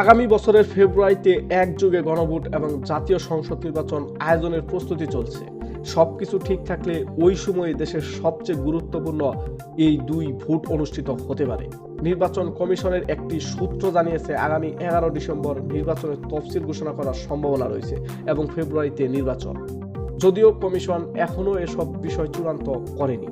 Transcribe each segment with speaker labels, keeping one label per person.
Speaker 1: আগামী বছরের ফেব্রুয়ারিতে একযোগে গণভোট এবং জাতীয় সংসদ নির্বাচন আয়োজনের প্রস্তুতি চলছে। সবকিছু ঠিক থাকলে ওই সময়ে দেশের সবচেয়ে গুরুত্বপূর্ণ এই দুই ভোট অনুষ্ঠিত হতে পারে। নির্বাচন কমিশনের একটি সূত্র জানিয়েছে, আগামী এগারো ডিসেম্বর নির্বাচনের তফসিল ঘোষণা করার সম্ভাবনা রয়েছে এবং ফেব্রুয়ারিতে নির্বাচন। যদিও কমিশন এখনও এসব বিষয় চূড়ান্ত করেনি।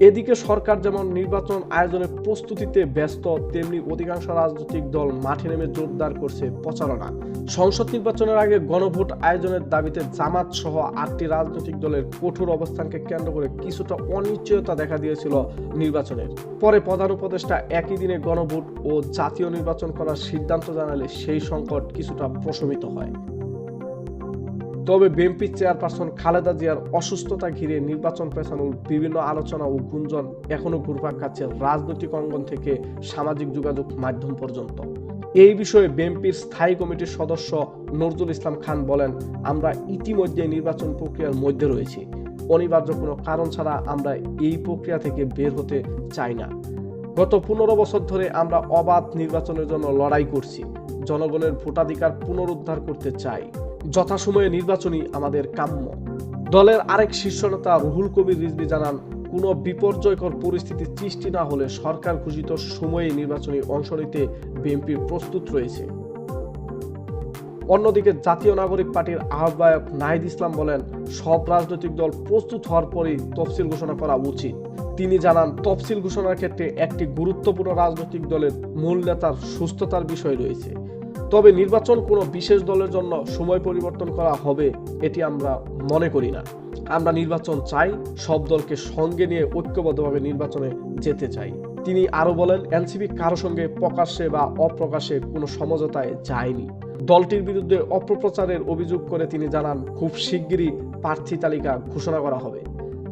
Speaker 1: এদিকে সরকার যেমন নির্বাচন আয়োজনের প্রস্তুতিতে ব্যস্ত, তেমনি অধিকাংশ রাজনৈতিক দল মাঠে নেমে জোরদার করছে প্রচারণা। সংসদ নির্বাচনের আগে গণভোট আয়োজনের দাবিতে জামাত সহ আটটি রাজনৈতিক দলের কঠোর অবস্থানকে কেন্দ্র করে কিছুটা অনিশ্চয়তা দেখা দিয়েছিল নির্বাচনের। পরে প্রধান উপদেষ্টা একই দিনে গণভোট ও জাতীয় নির্বাচন করার সিদ্ধান্ত জানালে সেই সংকট কিছুটা প্রশমিত হয়। তবে বিএনপি চেয়ারপারসন খালেদা জিয়ার অসুস্থতা ঘিরে নির্বাচন পেছানোর বিভিন্ন আলোচনা ও গুঞ্জন এখনও ঘুরপাক খাচ্ছে রাজনৈতিক অঙ্গন থেকে সামাজিক যোগাযোগ মাধ্যম পর্যন্ত। এই বিষয়ে বিএনপির স্থায়ী কমিটির সদস্য নজরুল ইসলাম খান বলেন, আমরা ইতিমধ্যে নির্বাচন প্রক্রিয়ার মধ্যে রয়েছি। অনিবার্য কোনো কারণ ছাড়া আমরা এই প্রক্রিয়া থেকে বের হতে চাই না। গত পনেরো বছর ধরে আমরা অবাধ নির্বাচনের জন্য লড়াই করছি। জনগণের ভোটাধিকার পুনরুদ্ধার করতে চাই। যথাসময়ে নির্বাচনই আমাদের কাম্য। দলের আরেক শীর্ষ নেতা রুহুল কবির রিজভি জানান, কোনো বিপর্যয়কর পরিস্থিতি সৃষ্টি না হলে সরকার ঘোষিত সময়ে নির্বাচনী অংশ নিতে বিএনপি প্রস্তুত রয়েছে। অন্যদিকে জাতীয় নাগরিক পার্টির আহ্বায়ক নাহিদ ইসলাম বলেন, সব রাজনৈতিক দল প্রস্তুত হওয়ার পরেই তফসিল ঘোষণা করা উচিত। তিনি জানান, তফসিল ঘোষণার ক্ষেত্রে একটি গুরুত্বপূর্ণ রাজনৈতিক দলের মূল নেতার সুস্থতার বিষয় রয়েছে। তবে নির্বাচন কোনো বিশেষ দলের জন্য সময় পরিবর্তন করা হবে, এটি আমরা মনে করি না। আমরা নির্বাচন চাই, সব দলকে সঙ্গে নিয়ে ঐক্যবদ্ধভাবে নির্বাচনে যেতে চাই। তিনি আরও বলেন, এনসিপি কারও সঙ্গে প্রকাশ্যে বা অপ্রকাশ্যে কোনো সমঝোতায় যায়নি। দলটির বিরুদ্ধে অপপ্রচারের অভিযোগ করে তিনি জানান, খুব শিগগিরই প্রার্থী তালিকা ঘোষণা করা হবে।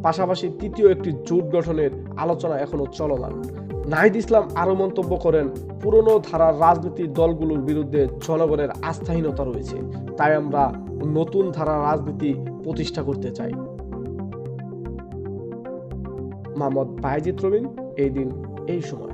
Speaker 1: পাশাপাশি তৃতীয় একটি জোট গঠনের আলোচনা এখনও চলমান। নাহিদ ইসলাম আরও মন্তব্য করেন, পুরনো ধারার রাজনীতির দলগুলোর বিরুদ্ধে জনগণের আস্থাহীনতা রয়েছে, তাই আমরা নতুন ধারার রাজনীতি প্রতিষ্ঠা করতে চাই। মোহাম্মদ বাইজিৎ রবিন, এই দিন, এই সময়।